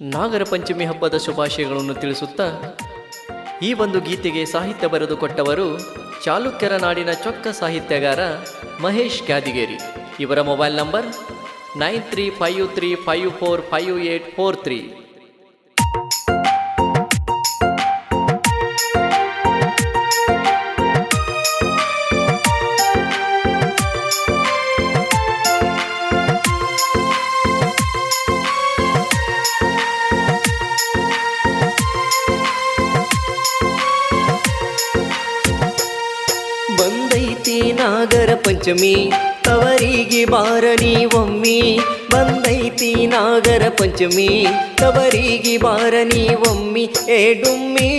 ನಾಗರ ಪಂಚಮಿ ಹಬ್ಬದ ಶುಭಾಶಯಗಳನ್ನು ತಿಳಿಸುತ್ತಾ, ಈ ಒಂದು ಗೀತೆಗೆ ಸಾಹಿತ್ಯ ಬರೆದುಕೊಟ್ಟವರು ಚಾಲುಕ್ಯರ ನಾಡಿನ ಚೊಕ್ಕ ಸಾಹಿತ್ಯಗಾರ ಮಹೇಶ್ ಕ್ಯಾದಿಗೇರಿ ಇವರ mobile number nine three five three five four five eight four three. ಬಂದೈತಿ ನಾಗರ ಪಂಚಮಿ, ತವರಿಗೆ ಬಾರನಿ ಒಮ್ಮಿ ಬಂದೈತಿ ನಾಗರ ಪಂಚಮಿ, ತವರಿಗೆ ಬಾರನಿ ಒಮ್ಮಿ ಏ ಡುಮ್ಮಿ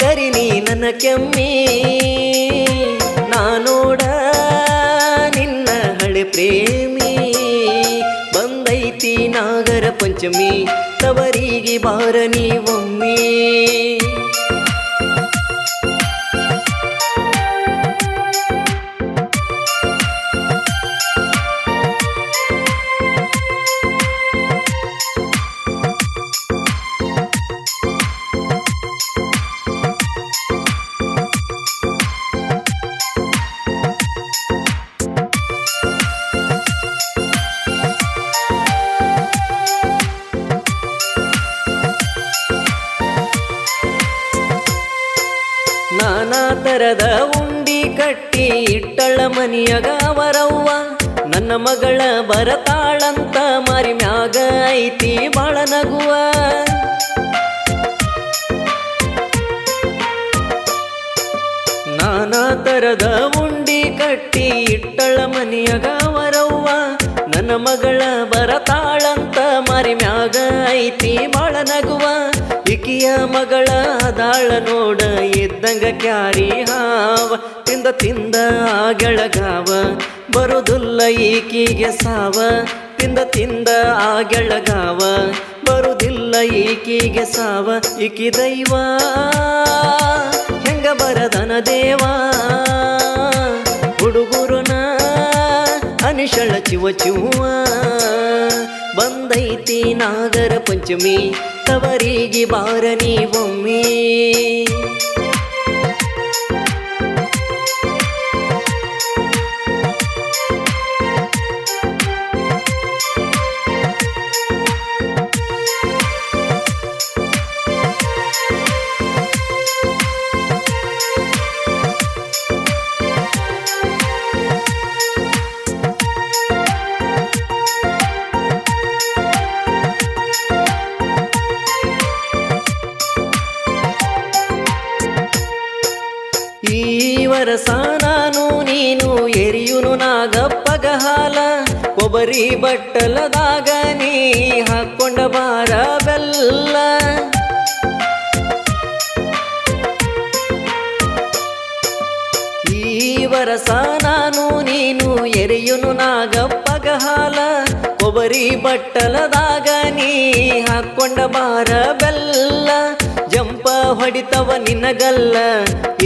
ಕರಿನಿ ನನ್ನ ಕೆಮ್ಮಿ. ನಾನೋಡ ನಿನ್ನ ಹಳೆ ಪ್ರೇಮಿ. ಬಂದೈತಿ ನಾಗರ ಪಂಚಮಿ, ತವರಿಗೆ ಬಾರನಿ ಒಮ್ಮಿ ತರದ ಉಂಡಿ ಕಟ್ಟಿ ಇಟ್ಟಳ ಮನಿಯಗ ಅವರವ್ವ ನನ್ನ ಮಗಳ ಬರತಾಳಂತ ಮಾರಿ ಮ್ಯಾಗ ಐತಿ ಬಾಳ ನಗುವ. ನಾನಾ ತರದ ಉಂಡಿ ಕಟ್ಟಿ ಇಟ್ಟಳ ಮನಿಯಗ ಅವರವ್ವ ನನ್ನ ಮಗಳ ಬರತಾಳಂತ ಮಾರಿ ಮ್ಯಾಗ ಐತಿ ಬಾಳ ನಗುವ. ಇಕಿಯ ಮಗಳ ದಾಳ ನೋಡ ಇದ್ದಂಗ ಕ್ಯಾರಿ ಹಾವ. ತಿಂದ ತಿಂದ ಆಗೆಳಗಾವ ಗೆಳಗಾವ ಬರುದಿಲ್ಲ ಈಕಿಗೆ ಸಾವ. ತಿಂದ ತಿಂದ ಆ ಗೆಳಗಾವ ಬರುದಿಲ್ಲ ಈಕಿಗೆ ಸಾವ. ಈಕಿ ದೈವ, ಹೆಂಗ ಬರದನ ದೇವ? ಹುಡುಗುರುನ ಅನಿಶಳ ಚಿವ ಚಿವ ಬಂದೈತಿ ನಾಗರ ಪಂಚಮಿ ತವರಿಗೆ ಬಾರ ಒಮ್ಮಿ ವರಸ ನಾನು, ಎರಿಯುನು ನಾಗಪ್ಪಗ ಹಾಲ ಕೊಬರಿ ಬಟ್ಟಲದಾಗ ನೀ ಹಾಕೊಂಡ ಬಾರ ಬೆಲ್ಲ ಈ ವರಸ ನಾನು ನೀನು, ಎರೆಯುನು ನಾಗಪ್ಪಗ ಹಾಲ ಕೊಬರಿ ಬಟ್ಟಲದಾಗ ನೀ ಹಾಕೊಂಡ ಬಾರ ಬೆಲ್ಲ ಜಂಪ ಹೊಡಿತವ ನಿನಗಲ್ಲ,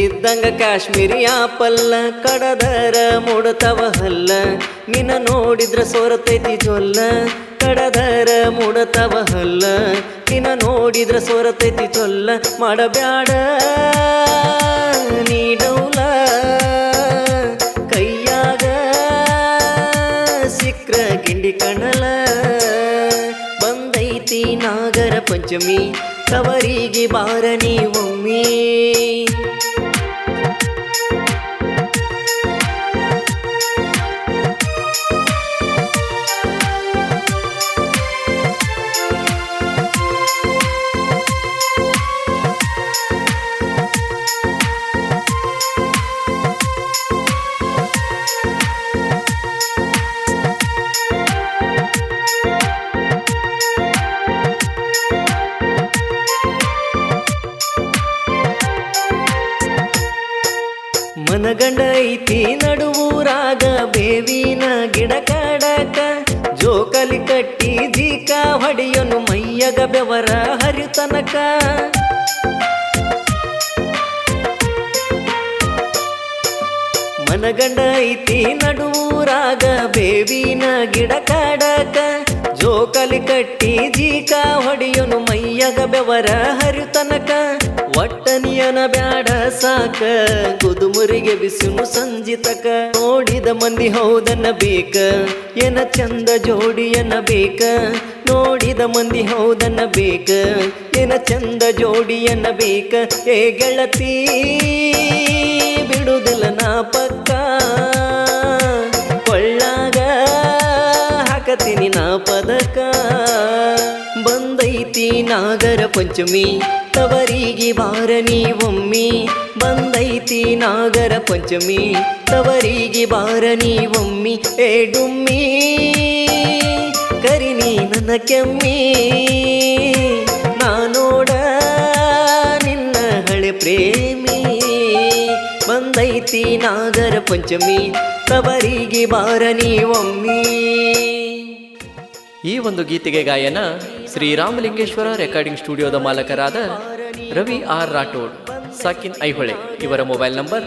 ಇದ್ದಂಗ ಕಾಶ್ಮೀರಿ ಆಪಲ್ಲ, ಕಡದರ ಮೂಡತವ ಹಲ್ಲ. ನಿನ್ನ ನೋಡಿದ್ರ ಸೋರತೈತಿ ಜೊಲ್ಲ, ಕಡದರ ಮೂಡತವ ಹಲ್ಲ. ನಿನ್ನ ನೋಡಿದ್ರ ಸೋರತೈತಿ ಚೊಲ್ಲ ಮಾಡಬ್ಯಾಡ, ನೀಡೌಲ. ಕೈಯಾಗ ಸಿಕ್ರ ಗಿಂಡಿ ಕಣಲ, ಬಂದೈತಿ ನಾಗರ ಪಂಚಮಿ. ತವರಿಗೆ ಬಾರನಿ ಒಮ್ಮಿ. ಮನಗಂಡ ಐತಿ ನಡುವೂರಾಗ ಬೇವಿನ ಗಿಡ ಕಡಕ, ಜೋಕಲಿ ಕಟ್ಟಿ ಜೀಕ ಹೊಡೆಯನು ಮೈಯಗ ಬೆವರ ಹರಿತನಕ. ಮನಗಂಡ ಐತಿ ನಡುವೂರಾಗ ಬೇವಿನ ಗಿಡ ಕಡಕ, ಜೋಕಲಿ ಕಟ್ಟಿ ಜೀಕ ಹೊಡೆಯನು ಮೈಯಗ ಬೆವರ ಹರಿತನಕ. ಒಟ್ಟನಿಯನ ಬ್ಯಾಡ ಸಾಕ. ಗುದುಮುರಿಗೆ ಬಿಸುನು ಸಂಜಿತಕ. ನೋಡಿದ ಮಂದಿ ಹೌದನ್ನ ಬೇಕ. ಏನ ಚಂದ ಜೋಡಿಯನ್ನ ಬೇಕ. ನೋಡಿದ ಮಂದಿ ಹೌದನ್ನ ಬೇಕ. ಏನ ಚಂದ ಜೋಡಿಯನ್ನ ಬೇಕ. ಏ ಗೆಳತಿ, ಬಿಡುದಿಲ್ಲ ನಾ ಪಕ್ಕ. ಕೊಳ್ಳಾಗ ಹಾಕತೀನಿ ನಾ ಪದಕ. ನಾಗರ ಪಂಚಮಿ, ತವರಿಗೆ ಬಾರ ಒಮ್ಮಿ ಬಂದೈತಿ ನಾಗರ ಪಂಚಮಿ, ತವರಿಗೆ ಬಾರ ನೀವೊಮ್ಮಿ. ಏ ಡುಮ್ಮಿ ಕರಿನಿ ನನ್ನ ಕೆಮ್ಮಿ. ನಾನೋಡ ನಿನ್ನ ಹಳೆ ಪ್ರೇಮಿ. ಬಂದೈತಿ ನಾಗರ ಪಂಚಮಿ, ತವರಿಗೆ ಬಾರ ನೀವೊಮ್ಮಿ. ಈ ಒಂದು ಗೀತೆಗೆ ಗಾಯನ ಶ್ರೀರಾಮಲಿಂಗೇಶ್ವರ ರೆಕಾರ್ಡಿಂಗ್ ಸ್ಟುಡಿಯೋದ ಮಾಲಕರಾದ ರವಿ ಆರ್ ರಾಠೋಡ್, ಸಾಕಿನ್ ಐಹೊಳೆ, ಇವರ mobile number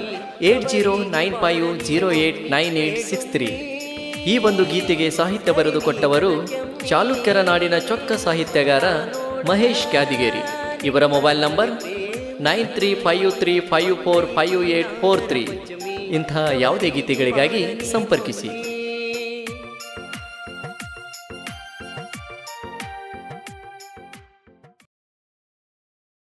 eight zero nine five zero eight nine eight six three. ಈ ಒಂದು ಗೀತೆಗೆ ಸಾಹಿತ್ಯ ಬರೆದುಕೊಟ್ಟವರು ಚಾಲುಕ್ಯರ ನಾಡಿನ ಚೊಕ್ಕ ಸಾಹಿತ್ಯಗಾರ ಮಹೇಶ್ ಕ್ಯಾದಿಗೇರಿ. ಇವರ mobile number nine three five three five four five eight four three. ಇಂತಹ ಯಾವುದೇ ಗೀತೆಗಳಿಗಾಗಿ ಸಂಪರ್ಕಿಸಿ.